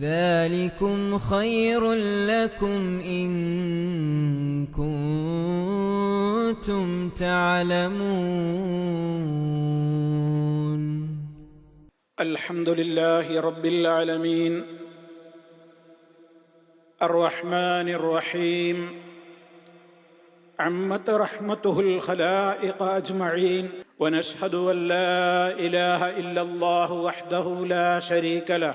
ذلكم خير لكم إن كنتم تعلمون. الحمد لله رب العالمين. الرحمن الرحيم. عمت رحمته الخلائق أجمعين. ونشهد أن لا إله إلا الله وحده لا شريك له.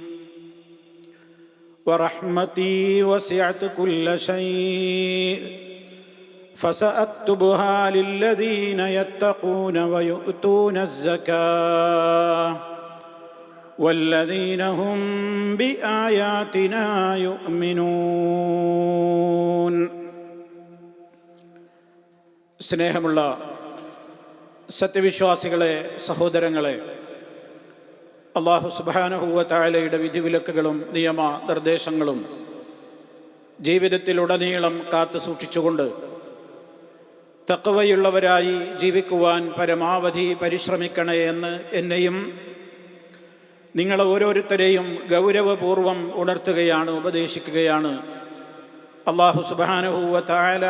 ورحمتي وسعت كل شيء فساكتبها للذين يتقون ويؤتون الزكاه والذين هم باياتنا يؤمنون സ്നേഹമുള്ള സത്യവിശ്വാസികളെ സഹോദരങ്ങളെ അള്ളാഹു സുബാനഹുവ താഴലയുടെ വിധിവിലക്കുകളും നിയമ നിർദ്ദേശങ്ങളും ജീവിതത്തിലുടനീളം കാത്തു സൂക്ഷിച്ചുകൊണ്ട് തക്കവയുള്ളവരായി ജീവിക്കുവാൻ പരമാവധി പരിശ്രമിക്കണേ എന്ന് എന്നെയും നിങ്ങളെ ഓരോരുത്തരെയും ഗൗരവപൂർവം ഉണർത്തുകയാണ് ഉപദേശിക്കുകയാണ്. അള്ളാഹു സുബാനഹുവ താഴല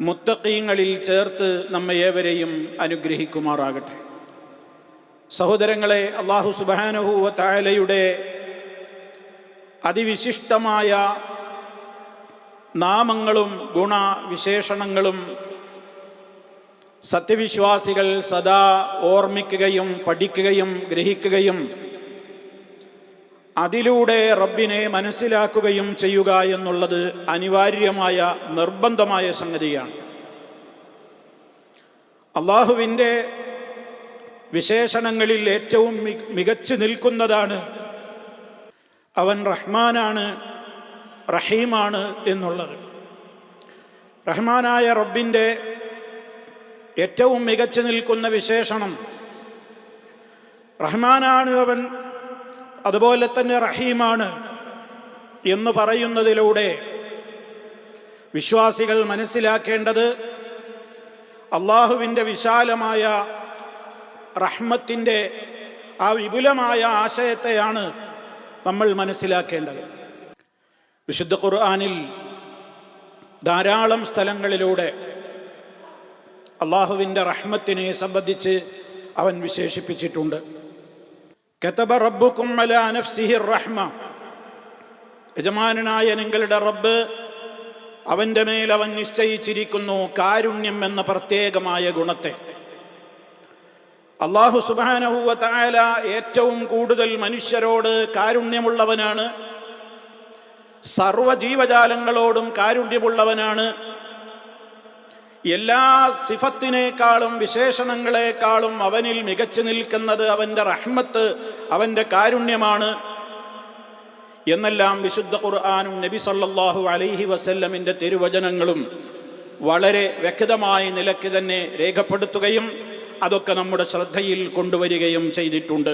മുത്തക്കീങ്ങളിൽ ചേർത്ത് നമ്മ ഏവരെയും അനുഗ്രഹിക്കുമാറാകട്ടെ. സഹോദരങ്ങളെ അള്ളാഹു സുബാനഹുവ താലയുടെ അതിവിശിഷ്ടമായ നാമങ്ങളും ഗുണവിശേഷണങ്ങളും സത്യവിശ്വാസികൾ സദാ ഓർമ്മിക്കുകയും പഠിക്കുകയും ഗ്രഹിക്കുകയും അതിലൂടെ റബ്ബിനെ മനസ്സിലാക്കുകയും ചെയ്യുക എന്നുള്ളത് അനിവാര്യമായ നിർബന്ധമായ സംഗതിയാണ്. അള്ളാഹുവിന്റെ വിശേഷണങ്ങളിൽ ഏറ്റവും മികച്ചു നിൽക്കുന്നതാണ്. അവൻ റഹ്മാനാണ് റഹീമാണ് എന്നുള്ളത്. റഹ്മാനായ റബ്ബിന്റെ ഏറ്റവും മികച്ചു നിൽക്കുന്ന വിശേഷണം റഹ്മാനാണ് അവൻ അതുപോലെ തന്നെ റഹീമാണ് എന്ന് പറയുന്നതിലൂടെ വിശ്വാസികൾ മനസ്സിലാക്കേണ്ടത് അള്ളാഹുവിന്റെ വിശാലമായ റഹ്മത്തിന്റെ ആ വിപുലമായ ആശയത്തെയാണ് നമ്മൾ മനസ്സിലാക്കേണ്ടത്. വിശുദ്ധ ഖുർആാനിൽ ധാരാളം സ്ഥലങ്ങളിലൂടെ അള്ളാഹുവിന്റെ റഹ്മത്തിനെ സംബന്ധിച്ച് അവൻ വിശേഷിപ്പിച്ചിട്ടുണ്ട്. കതബ റബ്ബുക്കും റഹ്മ. യജമാനായ നിങ്ങളുടെ റബ്ബ് അവന്റെ മേൽ അവൻ നിശ്ചയിച്ചിരിക്കുന്നു കാരുണ്യം എന്ന പ്രത്യേകമായ ഗുണത്തെ. അള്ളാഹു സുബാനഹുവ തായാല ഏറ്റവും കൂടുതൽ മനുഷ്യരോട് കാരുണ്യമുള്ളവനാണ്. സർവ ജീവജാലങ്ങളോടും കാരുണ്യമുള്ളവനാണ്. എല്ലാ സിഫത്തിനേക്കാളും വിശേഷണങ്ങളെക്കാളും അവനിൽ മികച്ചു നിൽക്കുന്നത് അവന്റെ റഹ്മത്ത് അവന്റെ കാരുണ്യമാണ്. എന്നെല്ലാം വിശുദ്ധ ഖുർആാനും നബി സല്ലാഹു അലൈഹി വസല്ലമിന്റെ തിരുവചനങ്ങളും വളരെ വ്യക്തമായ നിലയ്ക്ക് തന്നെ രേഖപ്പെടുത്തുകയും അതൊക്കെ നമ്മുടെ ശ്രദ്ധയിൽ കൊണ്ടുവരികയും ചെയ്തിട്ടുണ്ട്.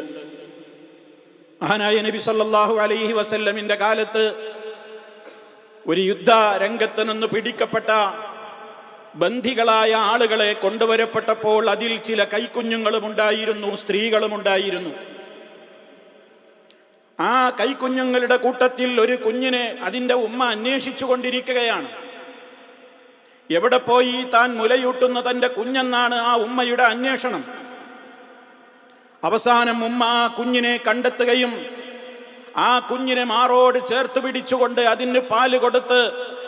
മഹാനായ നബി സല്ലാഹു അലൈഹി വസല്ലമിന്റെ കാലത്ത് ഒരു യുദ്ധ രംഗത്ത് നിന്ന് പിടിക്കപ്പെട്ട ബന്ധികളായ ആളുകളെ കൊണ്ടുവരപ്പെട്ടപ്പോൾ അതിൽ ചില കൈക്കുഞ്ഞുങ്ങളും ഉണ്ടായിരുന്നു സ്ത്രീകളും ഉണ്ടായിരുന്നു ആ കൈക്കുഞ്ഞുങ്ങളുടെ കൂട്ടത്തിൽ ഒരു കുഞ്ഞിനെ അതിന്റെ ഉമ്മ അന്വേഷിച്ചു കൊണ്ടിരിക്കുകയാണ് എവിടെ പോയി താൻ മുലയൂട്ടുന്ന തന്റെ കുഞ്ഞെന്നാണ് ആ ഉമ്മയുടെ അന്വേഷണം. അവസാനം ഉമ്മ ആ കുഞ്ഞിനെ കണ്ടെത്തുകയും ആ കുഞ്ഞിനെ മാറോട് ചേർത്ത് പിടിച്ചുകൊണ്ട് അതിന് പാൽ കൊടുത്ത്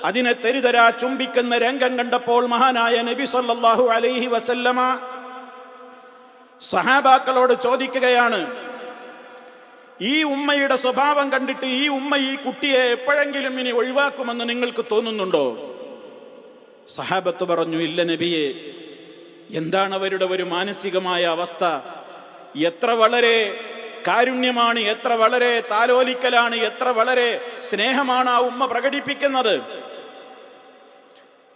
അതിനെ തെരുതരാ ചുംബിക്കുന്ന രംഗം കണ്ടപ്പോൾ മഹാനായ നബി സല്ലാഹു അലൈഹി വസല്ലമ സഹാബാക്കളോട് ചോദിക്കുകയാണ് ഈ ഉമ്മയുടെ സ്വഭാവം കണ്ടിട്ട് ഈ ഉമ്മ ഈ കുട്ടിയെ എപ്പോഴെങ്കിലും ഇനി ഒഴിവാക്കുമെന്ന് നിങ്ങൾക്ക് തോന്നുന്നുണ്ടോ? സഹാബത്ത് പറഞ്ഞു ഇല്ല നബിയെ എന്താണ് അവരുടെ ഒരു മാനസികമായ അവസ്ഥ? എത്ര വളരെ കാരുണ്യമാണ് എത്ര വളരെ താലോലിക്കലാണ് എത്ര വളരെ സ്നേഹമാണ് ആ ഉമ്മ പ്രകടിപ്പിക്കുന്നത്.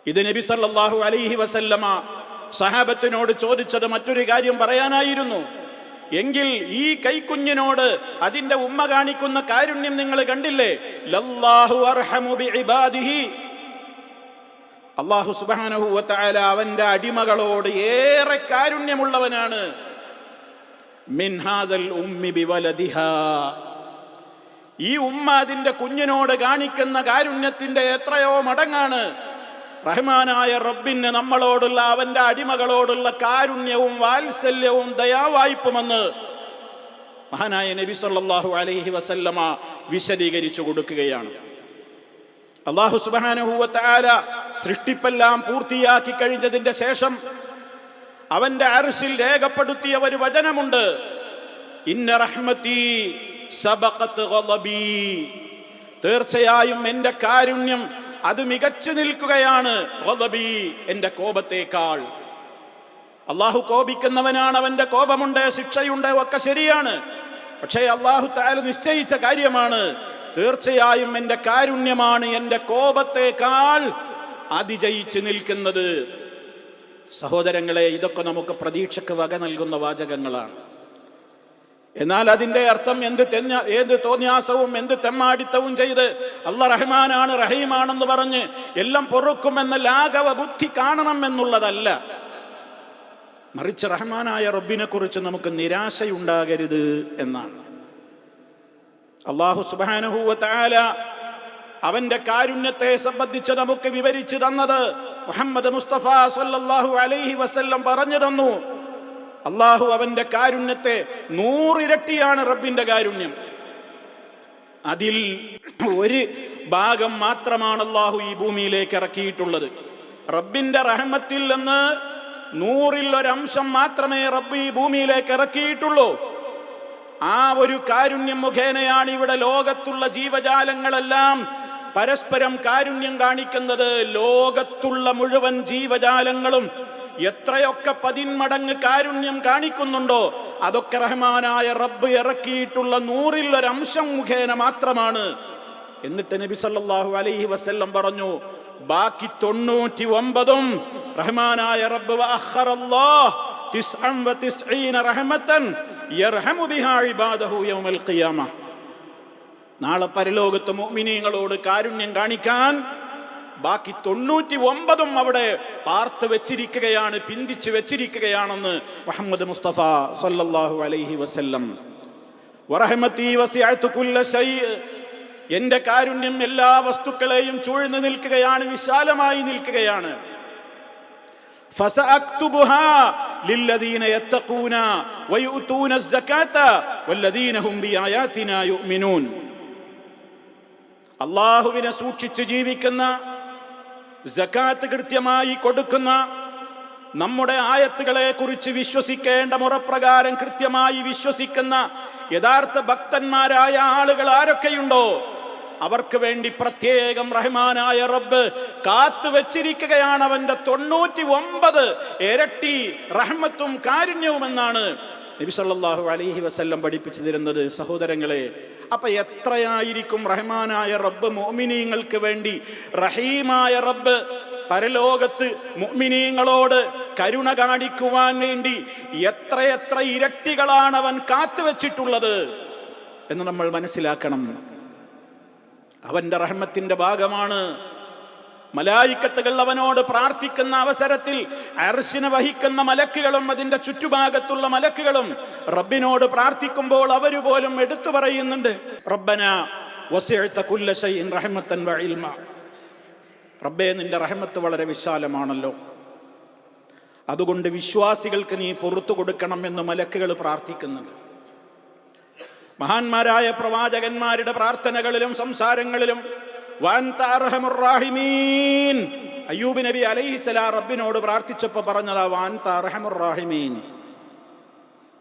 ഇത് നബി സല്ലാഹു അലൈഹി വസല്ലമ സഹാബത്തിനോട് ചോദിച്ചത് മറ്റൊരു കാര്യം പറയാനായിരുന്നു. എങ്കിൽ ഈ കൈക്കുഞ്ഞിനോട് അതിന്റെ ഉമ്മ കാണിക്കുന്ന കാരുണ്യം നിങ്ങൾ കണ്ടില്ലേ? അർഹമു ബിഇബാദിഹി അള്ളാഹു സുബ്ഹാനഹു വതആല അവന്റെ അടിമകളോട് ഏറെ കാരുണ്യമുള്ളവനാണ്. മിൻ ഹാദൽ ഉമ്മി ഈ ഉമ്മ അതിന്റെ കുഞ്ഞിനോട് കാണിക്കുന്ന കാരുണ്യത്തിന്റെ എത്രയോ മടങ്ങാണ്. റഹ്മാനായ റബ്ബിന് നമ്മളോടുള്ള അവന്റെ അടിമകളോടുള്ള കാരുണ്യവും വാത്സല്യവും ദയാവായ്പുമെന്ന് മഹാനായ നബി സല്ലല്ലാഹു അലൈഹി വസല്ലമ വിശദീകരിച്ചു കൊടുക്കുകയാണ്. അള്ളാഹു സുബാനഹുവത്താല സൃഷ്ടിപ്പെല്ലാം പൂർത്തിയാക്കി കഴിഞ്ഞതിന്റെ ശേഷം അവന്റെ അർശിൽ രേഖപ്പെടുത്തിയ ഒരു വചനമുണ്ട്. ഇന്ന റഹ്മത്തി തീർച്ചയായും എന്റെ കാരുണ്യം അത് മികച്ചു നിൽക്കുകയാണ്. എന്റെ കോപത്തേക്കാൾ. അള്ളാഹു കോപിക്കുന്നവനാണ് അവന്റെ കോപമുണ്ട് ശിക്ഷയുണ്ട് ഒക്കെ ശരിയാണ്. പക്ഷേ അള്ളാഹു താല നിശ്ചയിച്ച കാര്യമാണ് തീർച്ചയായും എന്റെ കാരുണ്യമാണ് എന്റെ കോപത്തേക്കാൾ അതിജയിച്ച് നിൽക്കുന്നത്. സഹോദരങ്ങളെ ഇതൊക്കെ നമുക്ക് പ്രതീക്ഷക്ക് വക നൽകുന്ന വാചകങ്ങളാണ്. എന്നാൽ അതിന്റെ അർത്ഥം എന്ത് തെഞ്ഞ ഏത് തോന്യാസവും എന്ത് തെമ്മാടിത്തവും ചെയ്ത് അല്ല റഹ്മാനാണ് റഹീമാണെന്ന് പറഞ്ഞ് എല്ലാം പൊറുക്കുമെന്ന ലാഘവ ബുദ്ധി കാണണം എന്നുള്ളതല്ല. മറിച്ച് റഹ്മാനായ റബ്ബിനെ കുറിച്ച് നമുക്ക് നിരാശയുണ്ടാകരുത് എന്നാണ്. അള്ളാഹു സുബാനുഹൂവത്തായ അവന്റെ കാരുണ്യത്തെ സംബന്ധിച്ച് നമുക്ക് വിവരിച്ചു തന്നത് മുഹമ്മദ് മുസ്തഫ സല്ലല്ലാഹു അലൈഹി വസല്ലം പറഞ്ഞു തന്നു. അള്ളാഹു അവന്റെ കാരുണ്യത്തെ നൂറിരട്ടിയാണ് റബ്ബിന്റെ കാരുണ്യം. അതിൽ ഒരു ഭാഗം മാത്രമാണ് അള്ളാഹു ഈ ഭൂമിയിലേക്ക് ഇറക്കിയിട്ടുള്ളത്. റബ്ബിന്റെ റഹമത്തിൽ നിന്ന് നൂറിൽ ഒരംശം മാത്രമേ റബ്ബ് ഈ ഭൂമിയിലേക്ക് ഇറക്കിയിട്ടുള്ളൂ. ആ ഒരു കാരുണ്യം മുഖേനയാണ് ഇവിടെ ലോകത്തുള്ള ജീവജാലങ്ങളെല്ലാം പരസ്പരം കാരുണ്യം കാണിക്കുന്നത്. ലോകത്തുള്ള മുഴുവൻ ജീവജാലങ്ങളും എത്രയൊക്കെ പതിന്മടങ്ങ് കാരുണ്യം കാണിക്കുന്നുണ്ടോ അതൊക്കെ റഹ്മാനായ റബ്ബ് ഇറക്കിയിട്ടുള്ള നൂറിൽ ഒരംശം മുഖേന മാത്രമാണ്. എന്നിട്ട് നബി സല്ലാഹു അലൈഹി വസ്ല്ലം പറഞ്ഞു ബാക്കി തൊണ്ണൂറ്റി ഒമ്പതും റഹ്മാനായ റബ്ബ് നാളെ പരലോകത്ത് മോമിനിയങ്ങളോട് കാരുണ്യം കാണിക്കാൻ ബാക്കി തൊണ്ണൂറ്റി ഒമ്പതും അവിടെ പാർത്ത് വെച്ചിരിക്കുകയാണ് പിന്തിച്ചു വെച്ചിരിക്കുകയാണെന്ന് മുഹമ്മദ് മുസ്തഫ സല്ലല്ലാഹു അലൈഹി വസല്ലം. എന്റെ എന്റെ കാരുണ്യം എല്ലാ വസ്തുക്കളെയും ചൂഴ്ന്നു നിൽക്കുകയാണ് വിശാലമായി നിൽക്കുകയാണ്. للذين يتقون ويؤتون الزكاة والذين هم بآياتنا يؤمنون അള്ളാഹുവിനെ സൂക്ഷിച്ച് ജീവിക്കുന്ന ജക്കാത്ത് കൃത്യമായി കൊടുക്കുന്ന നമ്മുടെ ആയത്തുകളെ കുറിച്ച് വിശ്വസിക്കേണ്ട മുറപ്രകാരം കൃത്യമായി വിശ്വസിക്കുന്ന യഥാർത്ഥ ഭക്തന്മാരായ ആളുകൾ ആരൊക്കെയുണ്ടോ അവർക്ക് വേണ്ടി പ്രത്യേകം റഹ്മാനായ റബ്ബ് കാത്തു വെച്ചിരിക്കുകയാണ് അവന്റെ തൊണ്ണൂറ്റി ഒമ്പത് ഇരട്ടി റഹ്മത്തും കാരുണ്യവും എന്നാണ് നബി സല്ലല്ലാഹു അലൈഹി വസല്ലം പഠിപ്പിച്ചു തരുന്നത് സഹോദരങ്ങളെ. അപ്പൊ എത്രയായിരിക്കും റഹ്മാനായ റബ്ബ് മോമിനീങ്ങൾക്ക് വേണ്ടി? റഹീമായ റബ്ബ് പരലോകത്ത് മുഅ്മിനീങ്ങളോട് കരുണ കാണിക്കുവാൻ വേണ്ടി എത്രയെത്ര ഇരട്ടികളാണ് അവൻ കാത്തുവെച്ചിട്ടുള്ളത് എന്ന് നമ്മൾ മനസ്സിലാക്കണം. അവന്റെ റഹ്മത്തിന്റെ ഭാഗമാണ്. മലായിക്കത്തുകൾ അവനോട് പ്രാർത്ഥിക്കുന്ന അവസരത്തിൽ അർശിനെ വഹിക്കുന്ന മലക്കുകളും അതിന്റെ ചുറ്റുഭാഗത്തുള്ള മലക്കുകളും റബ്ബിനോട് പ്രാർത്ഥിക്കുമ്പോൾ അവർ പോലും എടുത്തു പറയുന്നുണ്ട്. റബ്ബന റഹ്മത്തൻ വഇൽമ റബ്ബേ നിന്റെ റഹ്മത്ത് വളരെ വിശാലമാണല്ലോ. അതുകൊണ്ട് വിശ്വാസികൾക്ക് നീ പുറത്തു കൊടുക്കണം എന്ന് മലക്കുകൾ പ്രാർത്ഥിക്കുന്നുണ്ട്. മഹാന്മാരായ പ്രവാചകന്മാരുടെ പ്രാർത്ഥനകളിലും സംസാരങ്ങളിലും അയ്യൂബ് നബി അലൈഹിസ്സലാം റബ്ബിനോട് പ്രാർത്ഥിച്ചപ്പോൾ പറഞ്ഞതാ വാൻ അർഹമുർ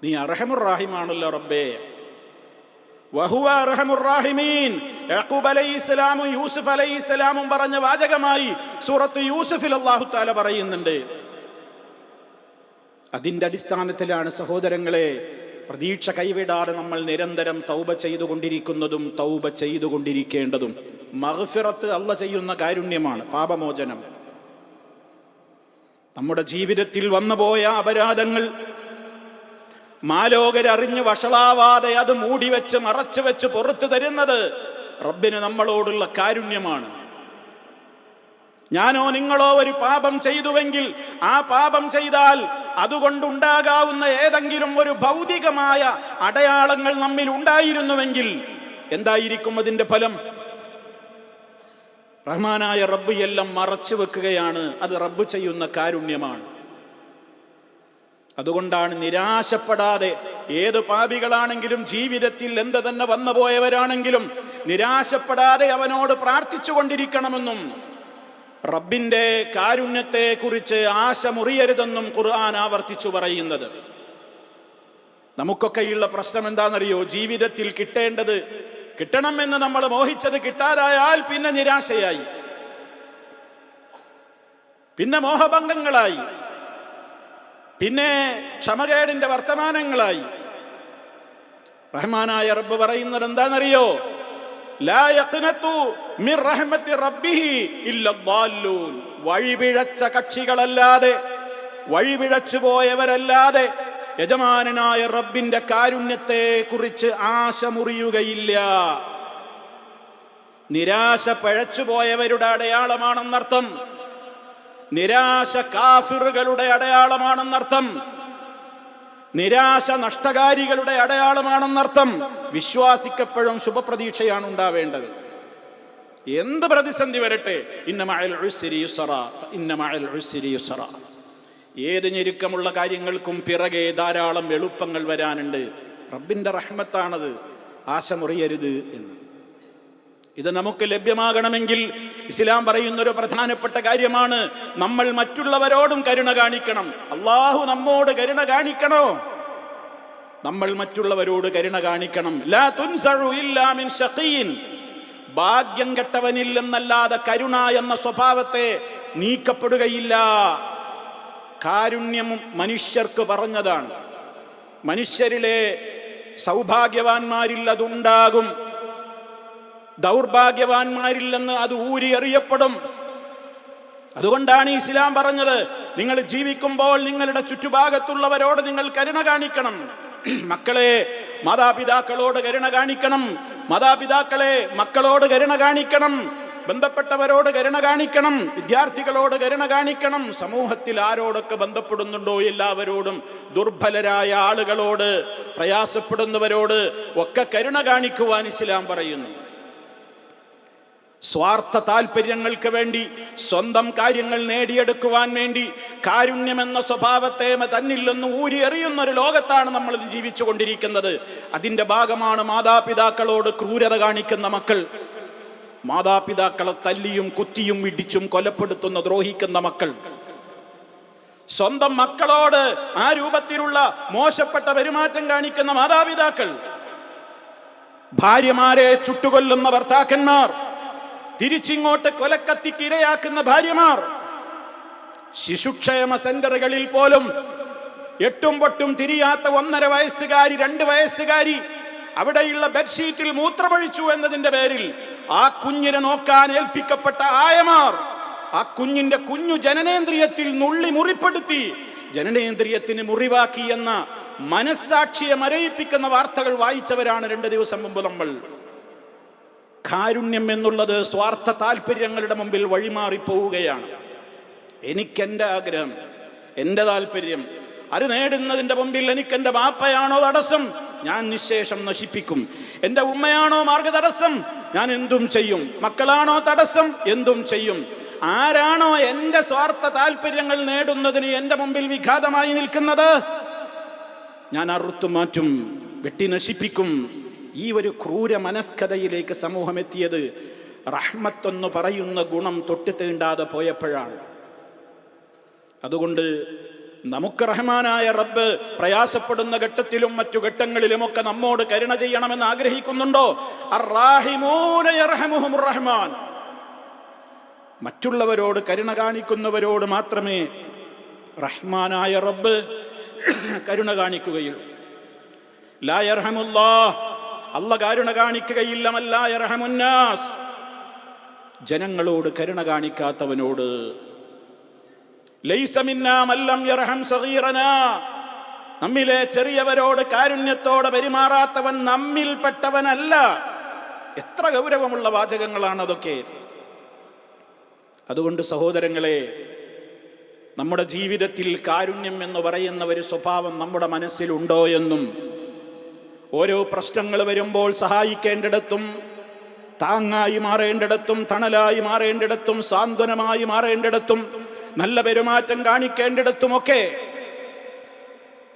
നീ അർഹമുർ റാഹിമാണല്ലോ റബ്ബേ അലൈഹിസ്സലാമും യൂസുഫ് അലൈഹിസ്സലാമും പറഞ്ഞ വാചകമായി സൂറത്ത് യൂസുഫിൽ അല്ലാഹു തആല പറയുന്നുണ്ട്. അതിന്റെ അടിസ്ഥാനത്തിലാണ് സഹോദരങ്ങളെ പ്രതീക്ഷ കൈവിടാതെ നമ്മൾ നിരന്തരം തൗബ ചെയ്തുകൊണ്ടിരിക്കുന്നതും തൗബ ചെയ്തുകൊണ്ടിരിക്കേണ്ടതും. മഹഫിറത്ത് അല്ല ചെയ്യുന്ന കാരുണ്യമാണ് പാപമോചനം. നമ്മുടെ ജീവിതത്തിൽ വന്നുപോയ അപരാധങ്ങൾ മാലോകരറിഞ്ഞ് വഷളാവാതെ അത് മൂടിവെച്ച് മറച്ചു വെച്ച് പുറത്തു തരുന്നത് റബ്ബിന് നമ്മളോടുള്ള കാരുണ്യമാണ്. ഞാനോ നിങ്ങളോ ഒരു പാപം ചെയ്തുവെങ്കിൽ ആ പാപം ചെയ്താൽ അതുകൊണ്ടുണ്ടാകാവുന്ന ഏതെങ്കിലും ഒരു ഭൗതികമായ അടയാളങ്ങൾ നമ്മിൽ ഉണ്ടായിരുന്നുവെങ്കിൽ എന്തായിരിക്കും അതിന്റെ ഫലം? റഹ്മാനായ റബ്ബ് എല്ലാം മറച്ചു വെക്കുകയാണ്. അത് റബ്ബ് ചെയ്യുന്ന കാരുണ്യമാണ്. അതുകൊണ്ടാണ് നിരാശപ്പെടാതെ ഏത് പാപികളാണെങ്കിലും ജീവിതത്തിൽ എന്ത് തന്നെ വന്നുപോയവരാണെങ്കിലും നിരാശപ്പെടാതെ അവനോട് പ്രാർത്ഥിച്ചു കൊണ്ടിരിക്കണമെന്നും റബ്ബിന്റെ കാരുണ്യത്തെ കുറിച്ച് ആശ മുറിയരുതെന്നും ഖുർആൻ ആവർത്തിച്ചു പറയുന്നത്. നമുക്കൊക്കെയുള്ള പ്രശ്നം എന്താണെന്നറിയോ ജീവിതത്തിൽ കിട്ടേണ്ടത് കിട്ടണമെന്ന് നമ്മൾ മോഹിച്ചത് കിട്ടാതായാൽ പിന്നെ നിരാശയായി. പിന്നെ മോഹഭംഗങ്ങളായി. പിന്നെ ക്ഷമകേടിന്റെ വർത്തമാനങ്ങളായി. റഹ്മാനായ റബ്ബ് പറയുന്നത് എന്താണെന്നറിയോ വഴിപിഴച്ച കക്ഷികളല്ലാതെ വഴിപിഴച്ചു പോയവരല്ലാതെ യജമാനായ റബ്ബിന്റെ കാരുണ്യത്തെ കുറിച്ച് ആശ മുറിയുകയില്ല നിരാശ പഴച്ചുപോയവരുടെ അടയാളമാണെന്നർത്ഥം. നിരാശ കാഫിറുകളുടെ അടയാളമാണെന്നർത്ഥം. നിരാശ നഷ്ടകാരികളുടെ അടയാളമാണെന്നർത്ഥം വിശ്വാസിക്കപ്പോഴും ശുഭപ്രതീക്ഷയാണ് ഉണ്ടാവേണ്ടത്. എന്ത് പ്രതിസന്ധി വരട്ടെ? യുസ്റ ഏത് ഞെരുക്കമുള്ള കാര്യങ്ങൾക്കും പിറകെ ധാരാളം എളുപ്പങ്ങൾ വരാനുണ്ട്. റബ്ബിന്റെ റഹ്മത്താണത്. ആശ മുറിയരുത് എന്ന്. ഇത് നമുക്ക് ലഭ്യമാകണമെങ്കിൽ ഇസ്ലാം പറയുന്ന ഒരു പ്രധാനപ്പെട്ട കാര്യമാണ് നമ്മൾ മറ്റുള്ളവരോടും കരുണ കാണിക്കണം. അള്ളാഹു നമ്മോട് കരുണ കാണിക്കണോ? നമ്മൾ മറ്റുള്ളവരോട് കരുണ കാണിക്കണം. ഭാഗ്യം കെട്ടവനില്ലെന്നല്ലാതെ കരുണ എന്ന സ്വഭാവത്തെ നീക്കപ്പെടുകയില്ല. കാരുണ്യം മനുഷ്യർക്ക് പറഞ്ഞതാണ്. മനുഷ്യരിലെ സൗഭാഗ്യവാന്മാരിൽ അതുണ്ടാകും. ദൗർഭാഗ്യവാന്മാരില്ലെന്ന് അത് ഊരി അതുകൊണ്ടാണ് ഇസ്ലാം പറഞ്ഞത് നിങ്ങൾ ജീവിക്കുമ്പോൾ നിങ്ങളുടെ ചുറ്റുഭാഗത്തുള്ളവരോട് നിങ്ങൾ കരുണ കാണിക്കണം. മക്കളെ മാതാപിതാക്കളോട് കരുണ കാണിക്കണം. മാതാപിതാക്കളെ മക്കളോട് കരുണ കാണിക്കണം. ബന്ധപ്പെട്ടവരോട് കരുണ കാണിക്കണം. വിദ്യാർത്ഥികളോട് കരുണ കാണിക്കണം. സമൂഹത്തിൽ ആരോടൊക്കെ ബന്ധപ്പെടുന്നുണ്ടോ എല്ലാവരോടും? ദുർബലരായ ആളുകളോട് പ്രയാസപ്പെടുന്നവരോട് ഒക്കെ കരുണ കാണിക്കുവാൻ ഇസ്ലാം പറയുന്നു. സ്വാർത്ഥ താല്പര്യങ്ങൾക്ക് വേണ്ടി സ്വന്തം കാര്യങ്ങൾ നേടിയെടുക്കുവാൻ വേണ്ടി കാരുണ്യമെന്ന സ്വഭാവത്തെ തന്നിൽ നിന്ന് ഊരി എറിയുന്ന ഒരു ലോകത്താണ് നമ്മൾ ജീവിച്ചു കൊണ്ടിരിക്കുന്നത് അതിന്റെ ഭാഗമാണ് മാതാപിതാക്കളോട് ക്രൂരത കാണിക്കുന്ന മക്കൾ. മാതാപിതാക്കളെ തല്ലിയും കുത്തിയും ഇടിച്ചും കൊലപ്പെടുത്തുന്ന ദ്രോഹിക്കുന്ന മക്കൾ. സ്വന്തം മക്കളോട് ആ രൂപത്തിലുള്ള മോശപ്പെട്ട പെരുമാറ്റം കാണിക്കുന്ന മാതാപിതാക്കൾ. ഭാര്യമാരെ ചുട്ടുകൊല്ലുന്ന ഭർത്താക്കന്മാർ. തിരിച്ചിങ്ങോട്ട് കൊലക്കത്തിക്ക് ഇരയാക്കുന്ന ഭാര്യമാർ. ശിശുക്ഷേമ സെന്ററുകളിൽ പോലും എട്ടും പൊട്ടും തിരിയാത്ത ഒന്നര വയസ്സുകാരി രണ്ട് വയസ്സുകാരി അവിടെയുള്ള ബെഡ്ഷീറ്റിൽ മൂത്രമൊഴിച്ചു എന്നതിന്റെ പേരിൽ ആ കുഞ്ഞിനെ നോക്കാൻ ഏൽപ്പിക്കപ്പെട്ട ആയമാർ ആ കുഞ്ഞിന്റെ കുഞ്ഞു ജനനേന്ദ്രിയത്തിൽ നുള്ളി മുറിപ്പെടുത്തി ജനനേന്ദ്രിയത്തിന് മുറിവാക്കി എന്ന മനസ്സാക്ഷിയെ മരയിപ്പിക്കുന്ന വാർത്തകൾ വായിച്ചവരാണ് രണ്ട് ദിവസം മുമ്പ് നമ്മൾ. കാരുണ്യം എന്നുള്ളത് സ്വാർത്ഥ താല്പര്യങ്ങളുടെ മുമ്പിൽ വഴിമാറിപ്പോവുകയാണ്. എനിക്കെന്റെ ആഗ്രഹം എന്റെ താല്പര്യം അത് നേടുന്നതിന്റെ മുമ്പിൽ എനിക്ക് എന്റെ ബാപ്പയാണോ തടസ്സം? ഞാൻ നിശേഷം നശിപ്പിക്കും. എന്റെ ഉമ്മയാണോ മാർഗ തടസ്സം ഞാൻ എന്തും ചെയ്യും. മക്കളാണോ തടസ്സം? എന്തും ചെയ്യും. ആരാണോ എന്റെ സ്വാർത്ഥ താല്പര്യങ്ങൾ നേടുന്നതിന് എന്റെ മുമ്പിൽ വിഘാതമായി നിൽക്കുന്നത്? ഞാൻ അറുത്തു മാറ്റും വെട്ടി നശിപ്പിക്കും. ഈ ഒരു ക്രൂര മനസ്കഥയിലേക്ക് സമൂഹം എത്തിയത് റഹ്മത്തെന്ന് പറയുന്ന ഗുണം തൊട്ട് തീണ്ടാതെ പോയപ്പോഴാണ്. അതുകൊണ്ട് നമുക്ക് റഹ്മാനായ റബ്ബ് പ്രയാസപ്പെടുന്ന ഘട്ടത്തിലും മറ്റു ഘട്ടങ്ങളിലുമൊക്കെ നമ്മോട് കരുണ ചെയ്യണമെന്ന് ആഗ്രഹിക്കുന്നുണ്ടോ? റഹ്മാൻ. മറ്റുള്ളവരോട് കരുണ കാണിക്കുന്നവരോട് മാത്രമേ റഹ്മാനായ റബ്ബ് കരുണ കാണിക്കുകയുള്ളൂ. അല്ല കാരുണ കാണിക്കുകയില്ല മല്ലാ യർഹമുന്നാസ് ജനങ്ങളോട് കരുണ കാണിക്കാത്തവനോട് നമ്മിലെ ചെറിയവരോട് കാരുണ്യത്തോടെ പെരുമാറാത്തവൻ നമ്മിൽപ്പെട്ടവനല്ല എത്ര ഗൗരവമുള്ള വാചകങ്ങളാണ് അതൊക്കെ. അതുകൊണ്ട് സഹോദരങ്ങളെ നമ്മുടെ ജീവിതത്തിൽ കാരുണ്യം എന്ന് പറയുന്ന ഒരു സ്വഭാവം നമ്മുടെ മനസ്സിലുണ്ടോ എന്നും ഓരോ പ്രശ്നങ്ങൾ വരുമ്പോൾ സഹായിക്കേണ്ടിടത്തും താങ്ങായി മാറേണ്ടിടത്തും തണലായി മാറേണ്ടിടത്തും സാന്ത്വനമായി മാറേണ്ടിടത്തും നല്ല പെരുമാറ്റം കാണിക്കേണ്ടിടത്തുമൊക്കെ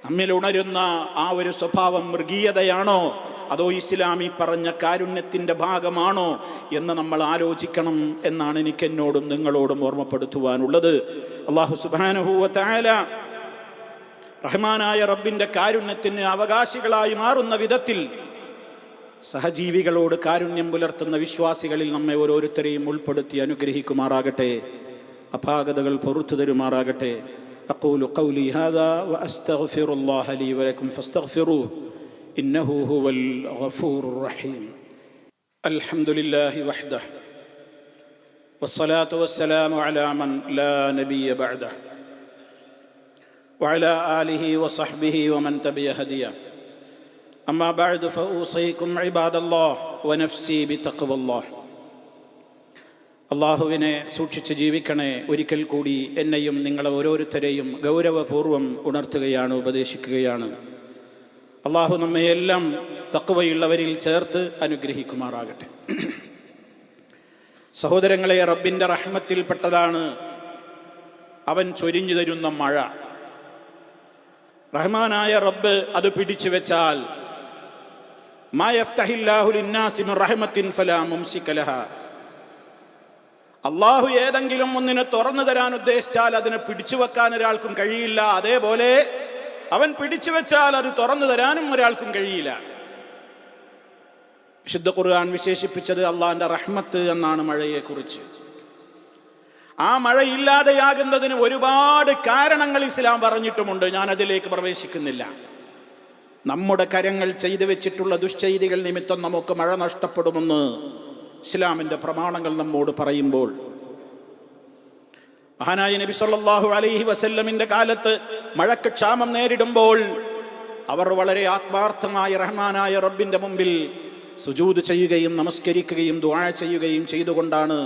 നമ്മിൽ ഉണരുന്ന ആ ഒരു സ്വഭാവം മൃഗീയതയാണോ? അതോ ഇസ്ലാമി പറഞ്ഞ കാരുണ്യത്തിന്റെ ഭാഗമാണോ എന്ന് നമ്മൾ ആലോചിക്കണം എന്നാണ് എനിക്ക് എന്നോടും നിങ്ങളോടും ഓർമ്മപ്പെടുത്തുവാനുള്ളത്. അള്ളാഹു സുബാനുഹൂവ തായാല റഹ്മാനായ റബ്ബിൻ്റെ കാരുണ്യത്തിന് അവകാശികളായി മാറുന്ന വിധത്തിൽ സഹജീവികളോട് കാരുണ്യം പുലർത്തുന്ന വിശ്വാസികളിൽ നമ്മെ ഓരോരുത്തരെയും ഉൾപ്പെടുത്തി അനുഗ്രഹിക്കുമാറാകട്ടെ അപാകതകൾ പൊറത്തു തരുമാറാകട്ടെ أقول قولي هذا وأستغفر الله لي ولكم فاستغفروه إنه هو الغفور الرحيم الحمد لله وحده والصلاة والسلام على من لا نبي بعده وعلى آله وصحبه ومن تبع هديه أما بعد فأوصيكم عباد الله ونفسي بتقوى الله അള്ളാഹുവിനെ സൂക്ഷിച്ച് ജീവിക്കണേ ഒരിക്കൽ കൂടി എന്നെയും നിങ്ങളെ ഓരോരുത്തരെയും ഗൗരവപൂർവം ഉണർത്തുകയാണ് ഉപദേശിക്കുകയാണ് അള്ളാഹു നമ്മയെല്ലാം തക്കുവയുള്ളവരിൽ ചേർത്ത് അനുഗ്രഹിക്കുമാറാകട്ടെ സഹോദരങ്ങളെ റബ്ബിൻ്റെ റഹ്മത്തിൽപ്പെട്ടതാണ് അവൻ ചൊരിഞ്ഞു തരുന്ന മഴ റഹ്മാനായ റബ്ബ് അത് പിടിച്ചു വെച്ചാൽ അള്ളാഹു ഏതെങ്കിലും ഒന്നിനെ തുറന്നു തരാൻ ഉദ്ദേശിച്ചാൽ അതിനെ പിടിച്ചു വെക്കാൻ ഒരാൾക്കും കഴിയില്ല. അതേപോലെ അവൻ പിടിച്ചു വെച്ചാൽ അത് തുറന്നു തരാനും ഒരാൾക്കും കഴിയില്ല. വിശുദ്ധ ഖുർആൻ വിശേഷിപ്പിച്ചത് അള്ളാഹിന്റെ റഹ്മത്ത് എന്നാണ് മഴയെക്കുറിച്ച്. ആ മഴ ഇല്ലാതെയാകുന്നതിന് ഒരുപാട് കാരണങ്ങൾ ഇസ്ലാം പറഞ്ഞിട്ടുമുണ്ട്. ഞാൻ അതിലേക്ക് പ്രവേശിക്കുന്നില്ല. നമ്മുടെ കരങ്ങൾ ചെയ്തു വെച്ചിട്ടുള്ള ദുശ്ചൈതികൾ നിമിത്തം നമുക്ക് മഴ നഷ്ടപ്പെടുമെന്ന് ഇസ്ലാമിന്റെ പ്രമാണങ്ങൾ നമ്മോട് പറയുമ്പോൾ മഹാനായ നബി സല്ലാഹു അലൈഹി വസല്ലമിന്റെ കാലത്ത് മഴക്ക് ക്ഷാമം നേരിടുമ്പോൾ അവർ വളരെ ആത്മാർത്ഥമായ റഹ്മാനായ റബ്ബിന്റെ മുമ്പിൽ സുജൂത് ചെയ്യുകയും നമസ്കരിക്കുകയും ദുആ ചെയ്യുകയും ചെയ്തുകൊണ്ടാണ്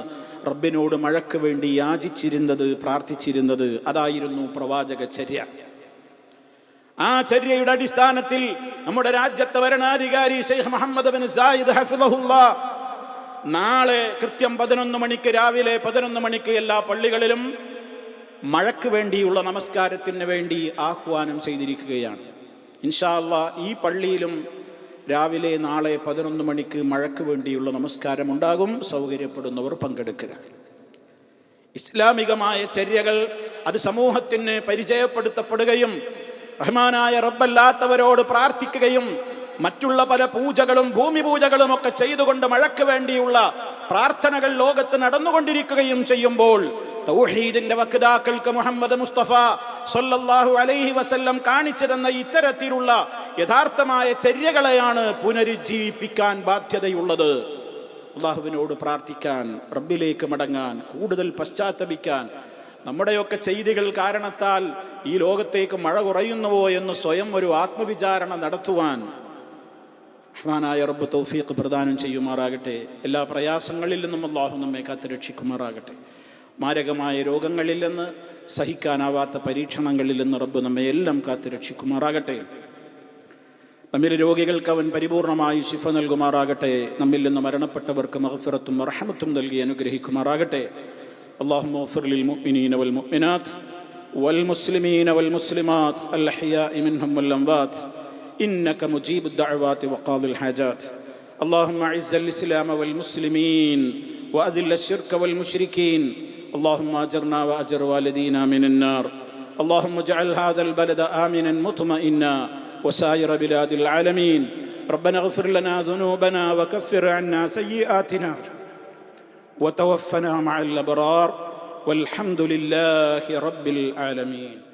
റബ്ബിനോട് മഴയ്ക്ക് വേണ്ടി യാചിച്ചിരുന്നത് പ്രാർത്ഥിച്ചിരുന്നത് അതായിരുന്നു പ്രവാചക ചര്യ. ആ ചര്യയുടെ അടിസ്ഥാനത്തിൽ നമ്മുടെ രാജ്യത്തെ വരണാധികാരി ഷെയ്ഖ് മുഹമ്മദ് ബിൻ സായിദ് നാളെ കൃത്യം പതിനൊന്ന് മണിക്ക് രാവിലെ പതിനൊന്ന് മണിക്ക് എല്ലാ പള്ളികളിലും മഴയ്ക്ക് വേണ്ടിയുള്ള നമസ്കാരത്തിന് വേണ്ടി ആഹ്വാനം ചെയ്തിരിക്കുകയാണ്. ഇൻഷാല്ല ഈ പള്ളിയിലും രാവിലെ നാളെ പതിനൊന്ന് മണിക്ക് മഴയ്ക്ക് വേണ്ടിയുള്ള നമസ്കാരം ഉണ്ടാകും സൗകര്യപ്പെടുന്നവർ പങ്കെടുക്കുക. ഇസ്ലാമികമായ ചര്യകൾ അത് സമൂഹത്തിന് പരിചയപ്പെടുത്തപ്പെടുകയും റഹ്മാനായ റബ്ബല്ലാത്തവരോട് പ്രാർത്ഥിക്കുകയും മറ്റുള്ള പല പൂജകളും ഭൂമി പൂജകളും ഒക്കെ ചെയ്തുകൊണ്ട് മഴയ്ക്ക് വേണ്ടിയുള്ള പ്രാർത്ഥനകൾ ലോകത്ത് നടന്നുകൊണ്ടിരിക്കുകയും ചെയ്യുമ്പോൾ തൗഹീദിന്റെ വക്താക്കൾക്ക് മുഹമ്മദ് മുസ്തഫ സല്ലല്ലാഹു അലൈഹി വസല്ലം കാണിച്ചിരുന്ന ഇത്തരത്തിലുള്ള യഥാർത്ഥമായ ചര്യകളെയാണ് പുനരുജ്ജീവിപ്പിക്കാൻ ബാധ്യതയുള്ളത്. അള്ളാഹുവിനോട് പ്രാർത്ഥിക്കാൻ റബ്ബിലേക്ക് മടങ്ങാൻ കൂടുതൽ പശ്ചാത്തപിക്കാൻ നമ്മുടെയൊക്കെ ചെയ്തികൾ കാരണത്താൽ ഈ ലോകത്തേക്ക് മഴ കുറയുന്നുവോ എന്ന് സ്വയം ഒരു ആത്മവിചാരണ നടത്തുവാൻ അഹ്മാനായ റബ്ബ് തൗഫീഖ് പ്രദാനം ചെയ്യുമാറാകട്ടെ. എല്ലാ പ്രയാസങ്ങളിൽ നിന്നും അള്ളാഹു നമ്മെ കാത്ത് രക്ഷിക്കുമാറാകട്ടെ മാരകമായ രോഗങ്ങളിൽ നിന്ന് സഹിക്കാനാവാത്ത പരീക്ഷണങ്ങളിൽ നിന്ന് റബ്ബ് നമ്മെ എല്ലാം കാത്ത് രക്ഷിക്കുമാറാകട്ടെ നമ്മിലെ രോഗികൾക്ക് അവൻ പരിപൂർണമായി ശിഫ നൽകുമാറാകട്ടെ നമ്മിൽ നിന്ന് മരണപ്പെട്ടവർക്ക് മഹഫിറത്തും റഹമത്തും നൽകി അനുഗ്രഹിക്കുമാറാകട്ടെ اللهم اغفر للمؤمنين والمؤمنات والمسلمين والمسلمات الأحياء منهم والأموات إنك مجيب الدعوات وقاضي الحاجات اللهم أعز الإسلام والمسلمين وأذل الشرك والمشركين اللهم أجرنا وأجر والدينا من النار. اللهم اجعل هذا البلد آمنا مطمئنا وسائر بلاد العالمين. ربنا اغفر لنا ذنوبنا وكفر عنا سيئاتنا وتوفنا مع الأبرار. والحمد لله رب العالمين.